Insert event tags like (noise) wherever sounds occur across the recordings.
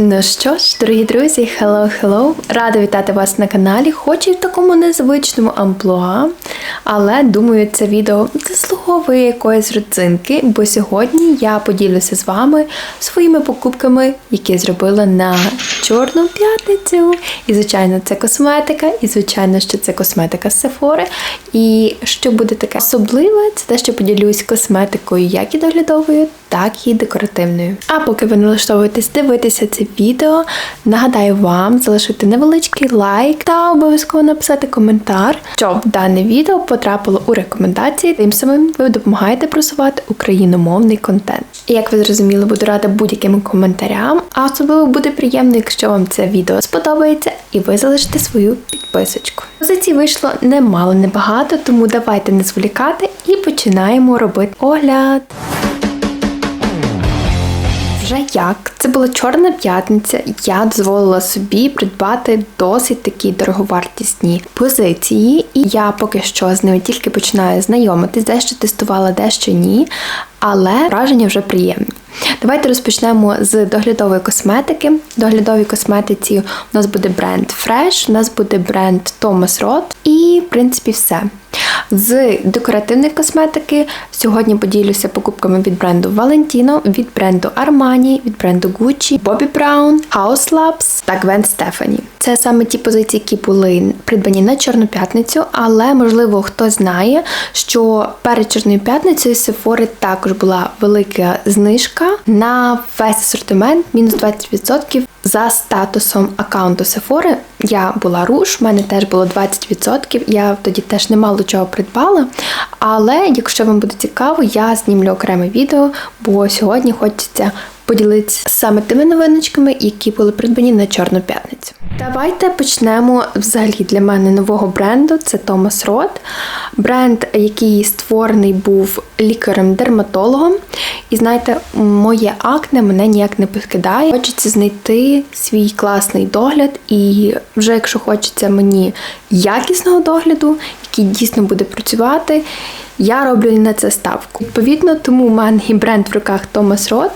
Ну що ж, дорогі друзі, hello, hello! Рада вітати вас на каналі, хоч і в такому незвичному амплуа, але думаю, це відео заслуговує якоїсь родзинки, бо сьогодні я поділюся з вами своїми покупками, які зробила на Чорну п'ятницю. І, звичайно, це косметика, і, звичайно, що це косметика з Sephora. І що буде таке особливе, це те, що поділюсь косметикою як і доглядовою, так і декоративною. А поки ви налаштовуєтесь дивитися це відео, нагадаю вам залишити невеличкий лайк та обов'язково написати коментар, щоб дане відео потрапило у рекомендації. Тим самим ви допомагаєте просувати україномовний контент. І як ви зрозуміли, буду рада будь-яким коментарям, а особливо буде приємно, якщо вам це відео сподобається, і ви залишите свою підписочку. Позицій вийшло немало, небагато, тому давайте не зволікати і починаємо робити огляд. Вже як? Це була чорна п'ятниця, я дозволила собі придбати досить такі дороговартісні позиції, і я поки що з ними тільки починаю знайомитись, дещо тестувала, дещо ні, але враження вже приємні. Давайте розпочнемо з доглядової косметики. В доглядовій косметиці у нас буде бренд Fresh, у нас буде бренд Thomas Roth і, в принципі, все. З декоративної косметики сьогодні поділюся покупками від бренду Valentino, від бренду Armani, від бренду Gucci, Bobbi Brown, House Labs та Gwen Stefani. Це саме ті позиції, які були придбані на Чорну п'ятницю, але можливо хто знає, що перед Чорною п'ятницею Sephora також була велика знижка на весь асортимент, мінус 20% за статусом аккаунту Sephora. Я була руш, в мене теж було 20%. Я тоді теж немало чого придбала. Але якщо вам буде цікаво, я знімлю окреме відео, бо сьогодні хочеться поділитися саме тими новиночками, які були придбані на Чорну п'ятницю. Давайте почнемо взагалі для мене нового бренду. Це Thomas Roth. Бренд, який створений був лікарем-дерматологом. І знаєте, моє акне мене ніяк не покидає. Хочеться знайти свій класний догляд, і вже якщо хочеться мені якісного догляду, який дійсно буде працювати. Я роблю на це ставку. Відповідно, тому у мене і бренд в руках Thomas Roth,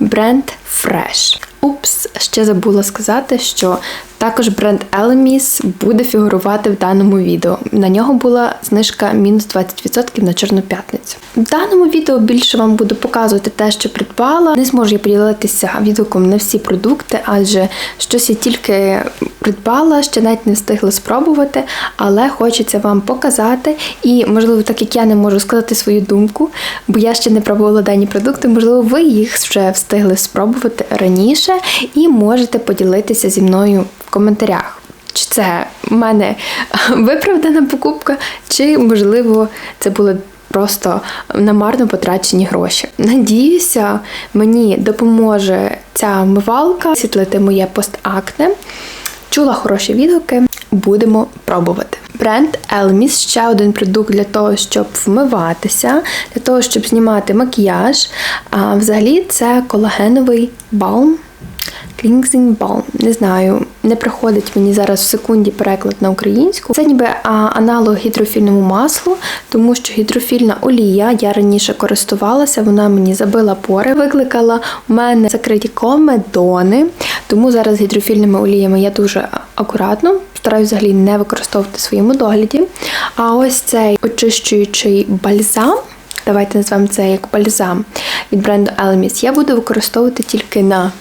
бренд Fresh. Упс, ще забула сказати, що також бренд Elemis буде фігурувати в даному відео. На нього була знижка мінус 20% на Чорну п'ятницю. В даному відео більше вам буду показувати те, що придбала. Не зможу я поділитися відгуком на всі продукти, адже щось я тільки придбала, ще навіть не встигла спробувати, але хочеться вам показати. І, можливо, так як я не можу сказати свою думку, бо я ще не пробувала дані продукти, можливо, ви їх вже встигли спробувати раніше і можете поділитися зі мною коментарях. Чи це в мене (laughs) виправдана покупка, чи, можливо, це були просто намарно потрачені гроші. Надіюся, мені допоможе ця вмивалка світлити моє постакне. Чула хороші відгуки, будемо пробувати. Бренд Elmis ще один продукт для того, щоб вмиватися, для того, щоб знімати макіяж. А взагалі це колагеновий балм. Cleansing Не знаю, не приходить мені зараз в секунді переклад на українську. Це ніби аналог гідрофільному маслу, тому що гідрофільна олія я раніше користувалася, вона мені забила пори, викликала у мене закриті комедони. Тому зараз гідрофільними оліями я дуже акуратно. Стараюсь взагалі не використовувати в своєму догляді. А ось цей очищуючий бальзам. Давайте назвемо це як бальзам від бренду Elemis. Я буду використовувати тільки на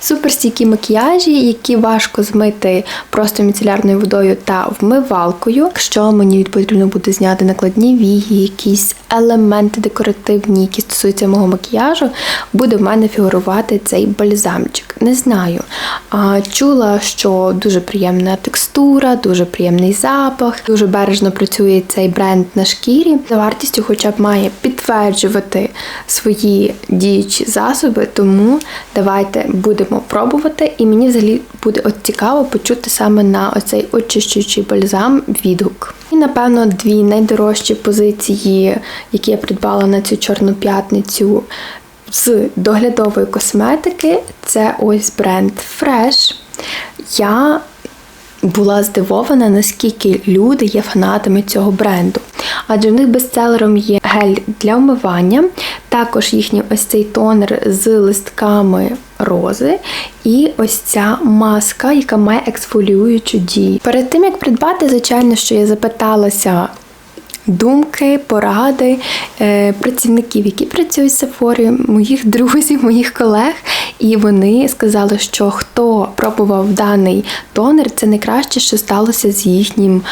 Суперстійкі макіяжі, які важко змити просто міцелярною водою та вмивалкою. Якщо мені потрібно буде зняти накладні вії, якісь елементи декоративні, які стосуються мого макіяжу, буде в мене фігурувати цей бальзамчик. Не знаю. А, Чула, що дуже приємна текстура, дуже приємний запах, дуже бережно працює цей бренд на шкірі. За вартістю, хоча б має підтверджувати свої діючі засоби, тому давайте будемо пробувати, і мені взагалі буде от цікаво почути саме на оцей очищуючий бальзам відгук. І, напевно, дві найдорожчі позиції, які я придбала на цю чорну п'ятницю з доглядової косметики, це ось бренд Fresh. Я була здивована, наскільки люди є фанатами цього бренду. Адже в них бестселером є гель для вмивання, також їхній ось цей тонер з листками рози. І ось ця маска, яка має ексфоліюючу дію. Перед тим як придбати, звичайно, що я запиталася думки, поради е, працівників, які працюють з Сефорі, моїх друзів, моїх колег. І вони сказали, що хто пробував даний тонер, це найкраще, що сталося з їхнім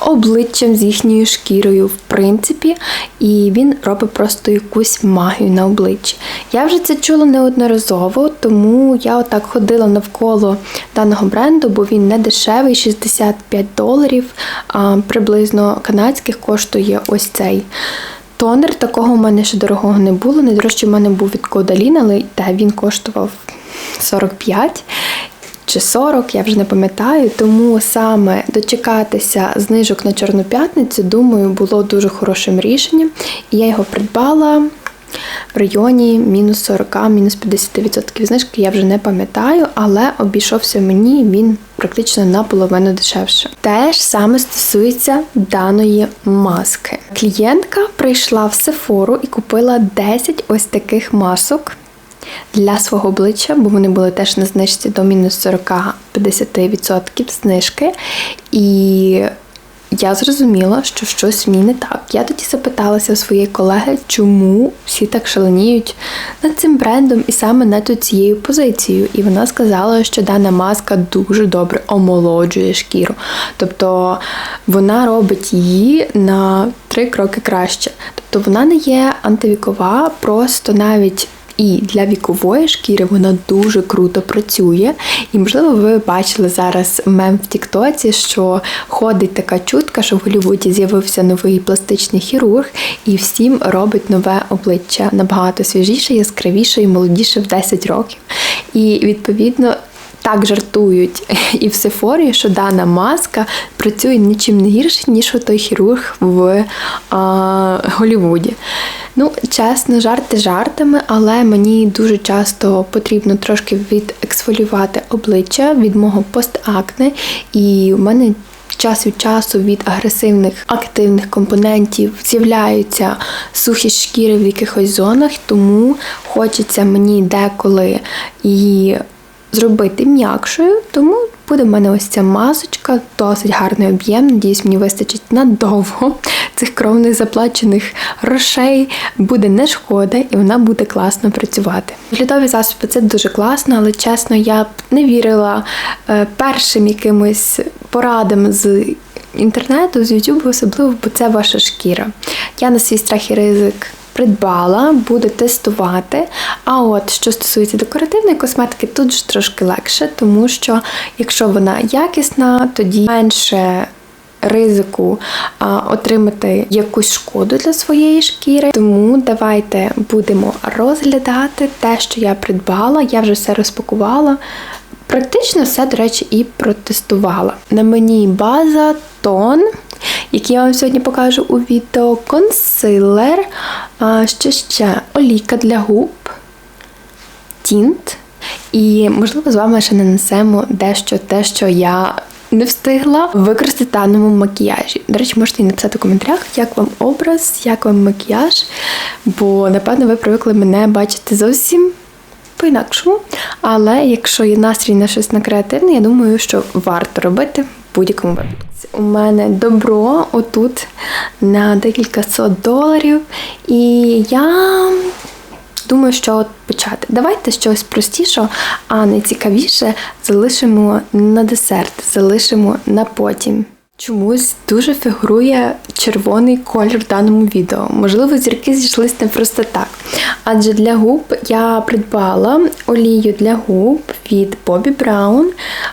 обличчям, з їхньою шкірою, в принципі, і він робить просто якусь магію на обличчі. Я вже це чула неодноразово, тому я отак ходила навколо даного бренду, бо він не дешевий, 65 доларів, а приблизно канадських коштує ось цей. Тонер такого в мене ще дорогого не було. Найдорожчий в мене був від Кодалін, але та він коштував 45 чи 40, я вже не пам'ятаю. Тому саме дочекатися знижок на Чорну п'ятницю, думаю, було дуже хорошим рішенням. І я його придбала. В районі мінус 40, мінус 50% знижки, я вже не пам'ятаю, але обійшовся мені він практично наполовину дешевше. Те ж саме стосується даної маски. Клієнтка прийшла в Сефору і купила 10 ось таких масок для свого обличчя, бо вони були теж на знижці до мінус 40-50% знижки. І я зрозуміла, що щось в ній не так. Я тоді запиталася у своєї колеги, чому всі так шаленіють над цим брендом і саме над цією позицією. І вона сказала, що дана маска дуже добре омолоджує шкіру. Тобто вона робить її на три кроки краще. Тобто вона не є антивікова, просто навіть і для вікової шкіри вона дуже круто працює. І, можливо, ви бачили зараз мем в Тіктоці, що ходить така чутка, що в Голлівуді з'явився новий пластичний хірург, і всім робить нове обличчя набагато свіжіше, яскравіше і молодіше в 10 років. І відповідно. Так жартують (laughs) і в Сефорі, що дана маска працює нічим не гірше, ніж той хірург в а, Голлівуді. Чесно, жарти жартами, але мені дуже часто потрібно трошки відексфолювати обличчя від мого постакне, і в мене. Час від часу від агресивних активних компонентів з'являються сухі шкіри в якихось зонах, тому хочеться мені деколи її зробити м'якшою, тому буде в мене ось ця масочка, досить гарний об'єм. Надіюсь, мені вистачить надовго (laughs) цих кровних заплачених грошей. Буде не шкода, і вона буде класно працювати. Глядові засоби це дуже класно, але чесно, я б не вірила е, першим якимось порадам з. Інтернету з YouTube особливо, бо це ваша шкіра. Я на свій страх і ризик придбала, буду тестувати. А от що стосується декоративної косметики, тут ж трошки легше, тому що якщо вона якісна, тоді менше. Ризику а, отримати якусь шкоду для своєї шкіри. Тому давайте будемо розглядати те, що я придбала. Я вже все розпакувала. Практично все, до речі, і протестувала. На мені база, тон, який я вам сьогодні покажу у відео, консилер, що ще олійка для губ, тінт. І, можливо, з вами ще нанесемо дещо те, що я не встигла використати даному макіяжі. До речі, можете і написати в коментарях, як вам образ, як вам макіяж, бо, напевно, ви привикли мене бачити зовсім по-інакшому. Але якщо є настрій на щось на креативне, я думаю, що варто робити в будь-якому випадку. У мене добро отут на декілька сот доларів. І я думаю, що от почати. Давайте щось простішого, а найцікавіше залишимо на десерт, залишимо на потім. Чомусь дуже фігурує червоний колір в даному відео. Можливо, зірки зійшлися не просто так. Адже для губ я придбала олію для губ від Bobbi Brown,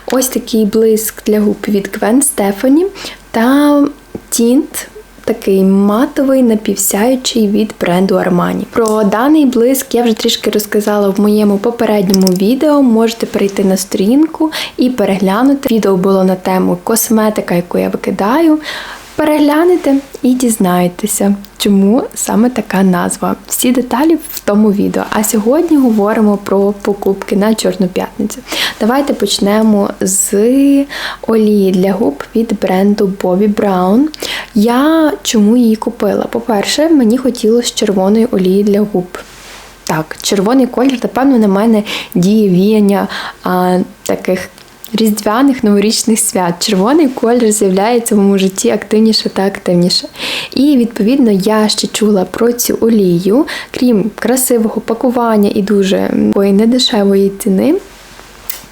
ось такий блиск для губ від Gwen Stefani та тінт такий матовий напівсяючий від бренду Armani. Про даний блиск я вже трішки розказала в моєму попередньому відео. Можете перейти на сторінку і переглянути. Відео було на тему косметика, яку я викидаю. Переглянете і дізнаєтеся, чому саме така назва. Всі деталі в тому відео. А сьогодні говоримо про покупки на Чорну п'ятницю. Давайте почнемо з олії для губ від бренду Bobbi Brown. Я чому її купила? По-перше, мені хотілося червоної олії для губ. так, червоний колір, напевно, на мене діє віяння а, таких різдвяних новорічних свят. Червоний колір з'являється в моєму житті активніше та активніше. І відповідно я ще чула про цю олію, крім красивого пакування і дуже недешевої ціни.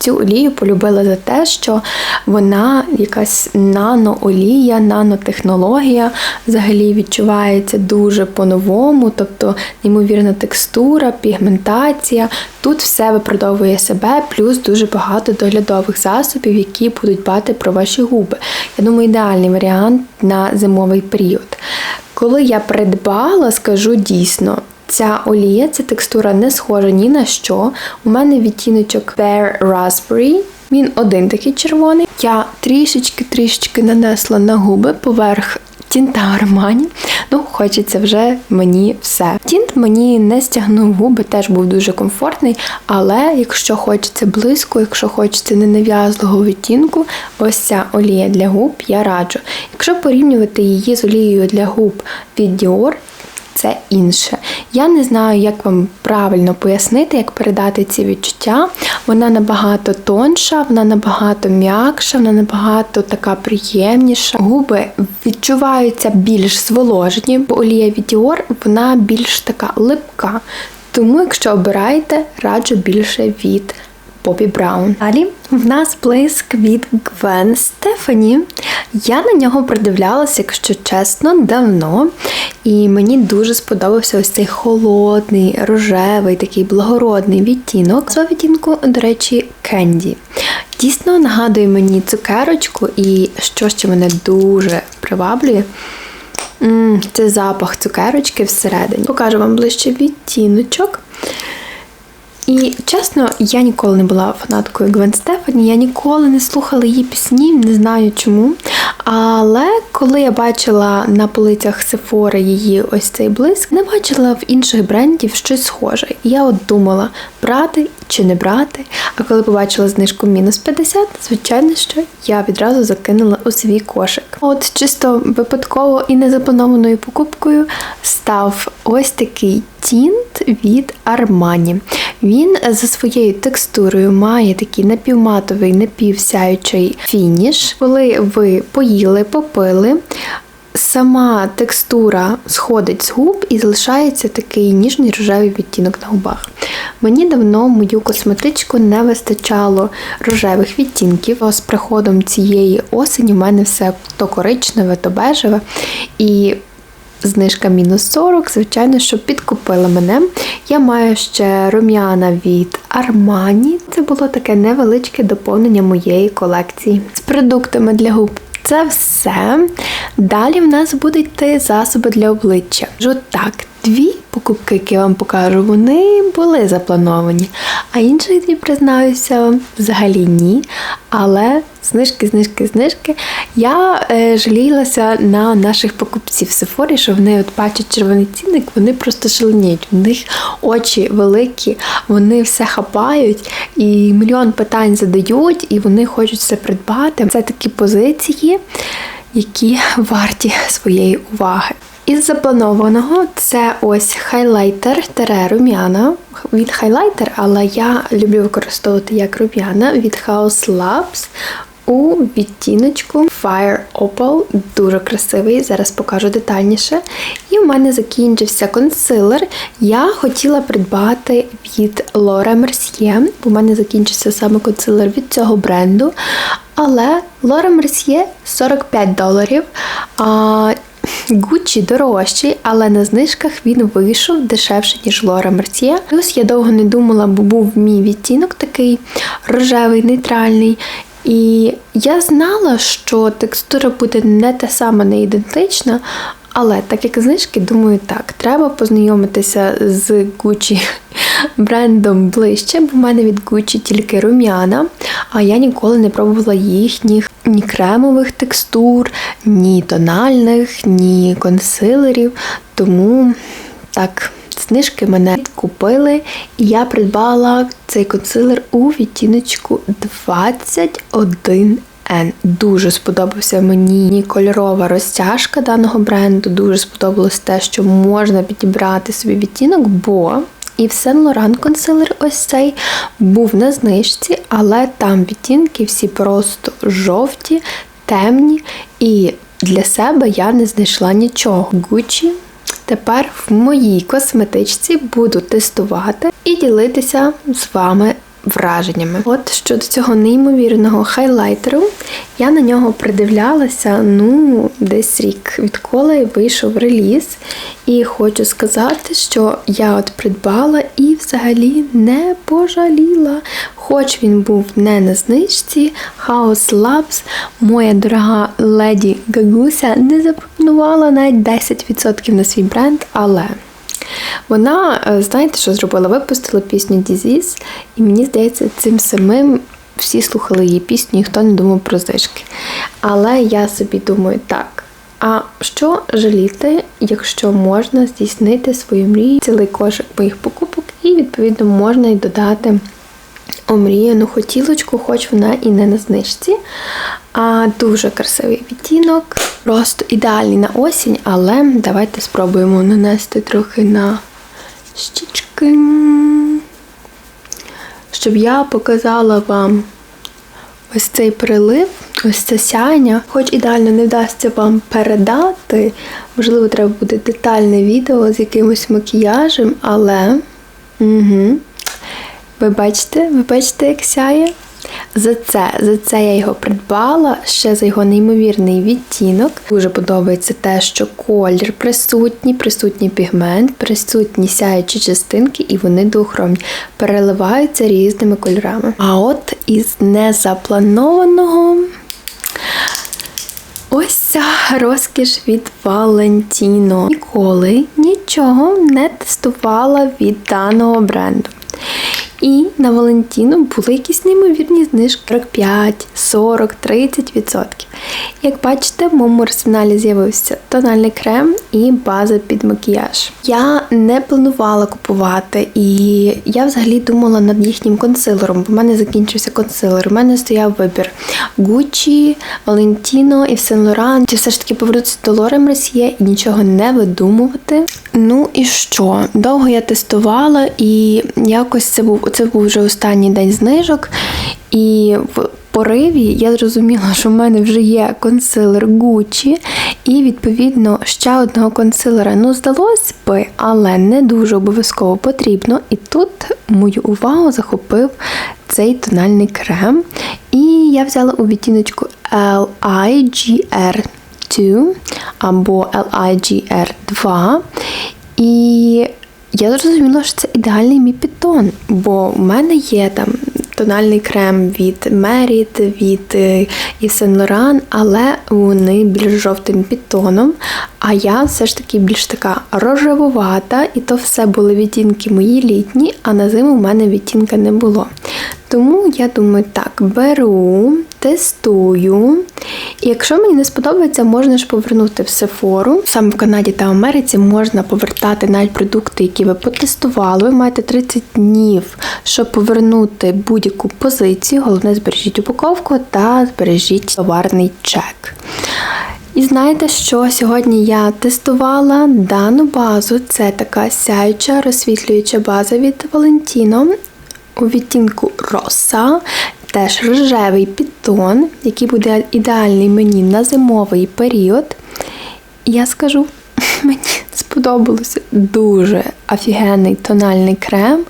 Цю олію полюбила за те, що вона якась наноолія, нанотехнологія взагалі відчувається дуже по-новому, тобто неймовірна текстура, пігментація. Тут все виправдовує себе, плюс дуже багато доглядових засобів, які будуть бати про ваші губи. Я думаю, ідеальний варіант на зимовий період. Коли я придбала, скажу дійсно. Ця олія, ця текстура не схожа ні на що. У мене відтіночок Bare Raspberry. Він один такий червоний. Я трішечки-трішечки нанесла на губи поверх тінта Армані. Ну, хочеться вже мені все. Тінт мені не стягнув губи, теж був дуже комфортний, але якщо хочеться близько, якщо хочеться ненав'язливого відтінку, ось ця олія для губ я раджу. Якщо порівнювати її з олією для губ від Dior, це інше. Я не знаю, як вам правильно пояснити, як передати ці відчуття. Вона набагато тонша, вона набагато м'якша, вона набагато така приємніша. Губи відчуваються більш зволожені, бо олія від Dior, вона більш така липка. Тому, якщо обираєте, раджу більше від Бобі Браун. Далі в нас блиск від Гвен Стефані. Я на нього придивлялася, якщо чесно, давно. І мені дуже сподобався ось цей холодний, рожевий, такий благородний відтінок. Цього відтінку, до речі, кенді. Дійсно нагадує мені цукерочку, і що ще мене дуже приваблює. Це запах цукерочки всередині. Покажу вам ближче відтіночок. І чесно, я ніколи не була фанаткою Гвен Стефані, я ніколи не слухала її пісні, не знаю чому. Але коли я бачила на полицях Сефори її ось цей блиск, не бачила в інших брендів щось схоже. І я от думала, брати чи не брати. А коли побачила знижку мінус 50, звичайно, що я відразу закинула у свій кошик. От чисто випадково і незапланованою покупкою став ось такий тінт від Armani. Він за своєю текстурою має такий напівматовий, напівсяючий фініш. Коли ви поїли, попили, сама текстура сходить з губ і залишається такий ніжний рожевий відтінок на губах. Мені давно мою косметичку не вистачало рожевих відтінків. З приходом цієї осені в мене все то коричневе, то бежеве. І знижка мінус 40, звичайно, що підкупила мене. Я маю ще рум'яна від Armani. Це було таке невеличке доповнення моєї колекції. З продуктами для губ. Це все. Далі в нас будуть йти засоби для обличчя. Кажу так, дві покупки, які я вам покажу, вони були заплановані. А інших дві, признаюся, взагалі ні. Але знижки, знижки, знижки. Я е, жалілася на наших покупців в Сефорі, що вони от бачать червоний цінник, вони просто шаленіють. У них очі великі, вони все хапають і мільйон питань задають, і вони хочуть все придбати. Це такі позиції, які варті своєї уваги. Із запланованого це ось хайлайтер тере рум'яна від хайлайтер, але я люблю використовувати як рум'яна від House Labs у відтіночку Fire Opal. Дуже красивий, зараз покажу детальніше. І в мене закінчився консилер. Я хотіла придбати від Laura Mercier, бо в мене закінчився саме консилер від цього бренду. Але Laura Mercier 45 доларів. Гуччі дорожчий, але на знижках він вийшов дешевше, ніж Лора Мерсьє. Плюс я довго не думала, бо був мій відтінок такий рожевий, нейтральний. І я знала, що текстура буде не та сама, не ідентична, але так як знижки, думаю, так, треба познайомитися з Gucci (laughs) брендом ближче, бо в мене від Gucci тільки рум'яна, а я ніколи не пробувала їхніх ні кремових текстур, ні тональних, ні консилерів. Тому так. Знижки мене купили, і я придбала цей консилер у відтіночку 21 N. Дуже сподобався мені кольорова розтяжка даного бренду. Дуже сподобалось те, що можна підібрати собі відтінок, бо І в Saint Laurent консилер ось цей був на знижці, але там відтінки всі просто жовті, темні. І для себе я не знайшла нічого. Gucci Тепер в моїй косметичці буду тестувати і ділитися з вами враженнями. От щодо цього неймовірного хайлайтеру, я на нього придивлялася ну десь рік, відколи вийшов реліз. І хочу сказати, що я от придбала і взагалі не пожаліла. Хоч він був не на знижці, House Labs, моя дорога леді Гагуся не запропонувала навіть 10% на свій бренд, але. Вона, е, знаєте, що зробила? Випустила пісню Disease, і мені здається, цим самим всі слухали її пісню, ніхто не думав про знижки. Але я собі думаю, так. А що жаліти, якщо можна здійснити свою мрію, цілий кошик моїх покупок, і, відповідно, можна й додати омріяну хотілочку, хоч вона і не на знижці. А Дуже красивий відтінок, просто ідеальний на осінь, але давайте спробуємо нанести трохи на щічки, щоб я показала вам ось цей прилив, ось це сяння. Хоч ідеально не вдасться вам передати, можливо, треба буде детальне відео з якимось макіяжем, але. Угу. Ви бачите, ви бачите, як сяє? За це, за це я його придбала, ще за його неймовірний відтінок. Дуже подобається те, що колір присутній, присутній пігмент, присутні сяючі частинки, і вони двохромні, переливаються різними кольорами. А от із незапланованого. Ось ця розкіш від Valentino. Ніколи нічого не тестувала від даного бренду. І на Валентіну були якісь неймовірні знижки 45, 40, 30%. Як бачите, в моєму арсеналі з'явився тональний крем і база під макіяж. Я не планувала купувати, і я взагалі думала над їхнім консилером, бо в мене закінчився консилер. У мене стояв вибір Gucci, Valentino і Saint Laurent. Чи все ж таки повернутися до Лори Мерсьє і нічого не видумувати. Ну і що? Довго я тестувала, і якось це був це був вже останній день знижок. І в пориві я зрозуміла, що в мене вже є консилер Gucci, і, відповідно, ще одного консилера. Ну, здалось би, але не дуже обов'язково потрібно. І тут мою увагу захопив цей тональний крем. І я взяла у відтіночку LIGR 2 або LIGR 2. І я зрозуміла, що це ідеальний мій підтон, бо в мене є там тональний крем від Merit, від е, Yves Saint Laurent, але вони більш жовтим підтоном. А я все ж таки більш така рожевувата, і то все були відтінки мої літні, а на зиму в мене відтінка не було. Тому я думаю, так, беру, тестую. І якщо мені не сподобається, можна ж повернути в Сефору. Саме в Канаді та Америці можна повертати навіть продукти, які ви потестували. Ви маєте 30 днів, щоб повернути будь-яку позицію. Головне, збережіть упаковку та збережіть товарний чек. І знаєте, що сьогодні я тестувала дану базу. Це така сяюча розсвітлююча база від Valentino у відтінку роса, теж рожевий підтон, який буде ідеальний мені на зимовий період. Я скажу, (laughs) мені сподобалося дуже офігенний тональний крем.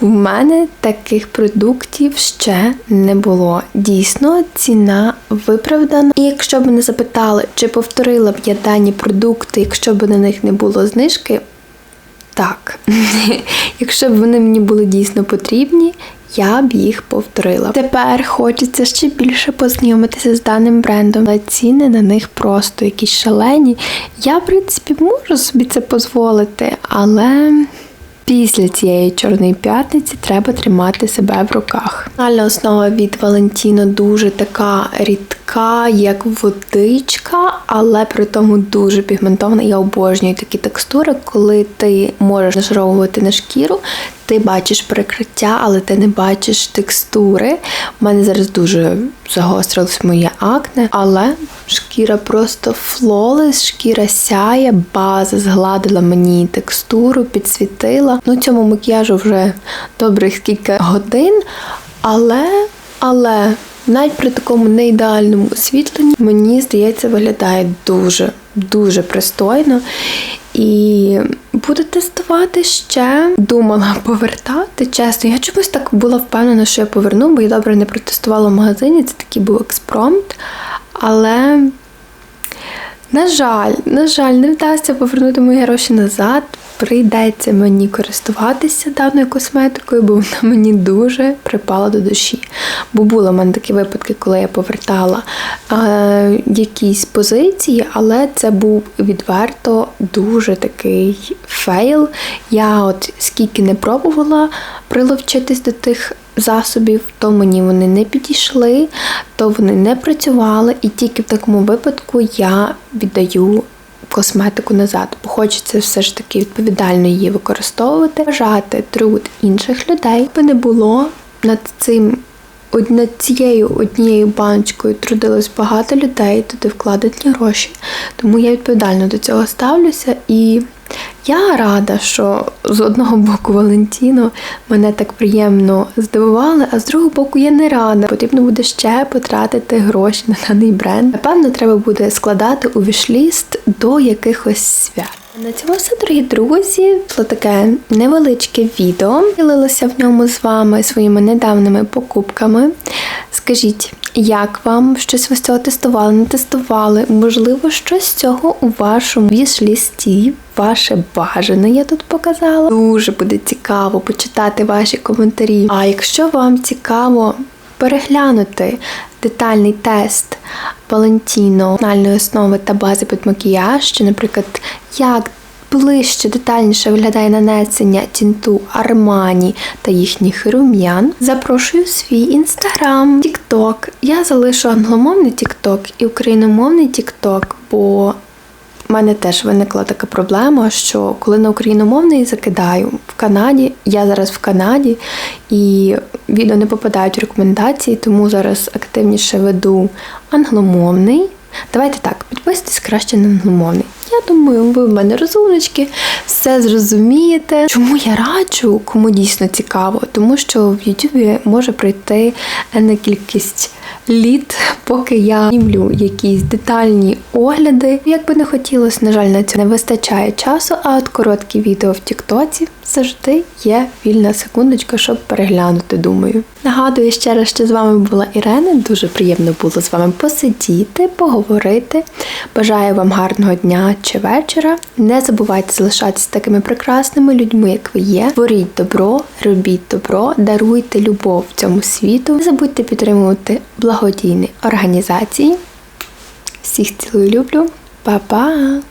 У мене таких продуктів ще не було. Дійсно, ціна виправдана. І якщо б не запитали, чи повторила б я дані продукти, якщо б на них не було знижки, так. (laughs) Якщо б вони мені були дійсно потрібні, я б їх повторила. Тепер хочеться ще більше познайомитися з даним брендом. але Ціни на них просто якісь шалені. Я, в принципі, можу собі це дозволити, але. Після цієї чорної п'ятниці треба тримати себе в руках. Фінальна основа від Валентіно дуже така рідка, як водичка, але при тому дуже пігментована. Я обожнюю такі текстури, коли ти можеш нашаровувати на шкіру, ти бачиш прикриття, але ти не бачиш текстури. У мене зараз дуже загострилось моє акне, але Шкіра просто флолес, шкіра сяє, база згладила мені текстуру, підсвітила. Ну, цьому макіяжу вже добрих кілька годин, але, але навіть при такому неідеальному освітленні, мені здається, виглядає дуже, дуже пристойно. І буду тестувати ще. Думала повертати. Чесно, я чомусь так була впевнена, що я поверну, бо я добре не протестувала в магазині. Це такий був експромт. Але, на жаль, на жаль, не вдасться повернути мої гроші назад. Прийдеться мені користуватися даною косметикою, бо вона мені дуже припала до душі. Бо були в мене такі випадки, коли я повертала е, якісь позиції, але це був відверто дуже такий фейл. Я от скільки не пробувала приловчитись до тих засобів, то мені вони не підійшли, то вони не працювали, і тільки в такому випадку я віддаю косметику назад, бо хочеться все ж таки відповідально її використовувати, вважати труд інших людей, би не було над цим. Над цією однією баночкою трудилось багато людей, туди вкладені гроші. Тому я відповідально до цього ставлюся. І я рада, що з одного боку Валентіно мене так приємно здивували, а з другого боку я не рада. Потрібно буде ще потратити гроші на даний бренд. Напевно, треба буде складати у вішліст до якихось свят. На цьому все, дорогі друзі, було таке невеличке відео. Ділилася в ньому з вами своїми недавними покупками. Скажіть, як вам щось ви з цього тестували, не тестували? Можливо, щось з цього у вашому віш-лісті, ваше бажане я тут показала. Дуже буде цікаво почитати ваші коментарі. А якщо вам цікаво переглянути детальний тест Valentino тональної основи та бази під макіяж, чи, наприклад, як ближче детальніше виглядає нанесення тінту Армані та їхніх рум'ян, запрошую свій інстаграм, Тікток. Я залишу англомовний Тікток і україномовний Тікток, бо в мене теж виникла така проблема, що коли на україномовний закидаю в Канаді, я зараз в Канаді, і відео не попадають в рекомендації, тому зараз активніше веду англомовний. Давайте так, підписуйтесь краще на англомовний. Я думаю, ви в мене розумнички, все зрозумієте. Чому я раджу, кому дійсно цікаво? Тому що в Ютубі може пройти на кількість літ, поки я знімлю якісь детальні огляди. Як би не хотілося, на жаль, на це не вистачає часу, а от короткі відео в Тіктоці завжди є вільна секундочка, щоб переглянути, думаю. Нагадую ще раз, що з вами була Ірена. Дуже приємно було з вами посидіти, поговорити. Бажаю вам гарного дня чи вечора. Не забувайте залишатися такими прекрасними людьми, як ви є. Творіть добро, робіть добро, даруйте любов цьому світу. Не забудьте підтримувати благодійні організації. Всіх цілую люблю. Па-па!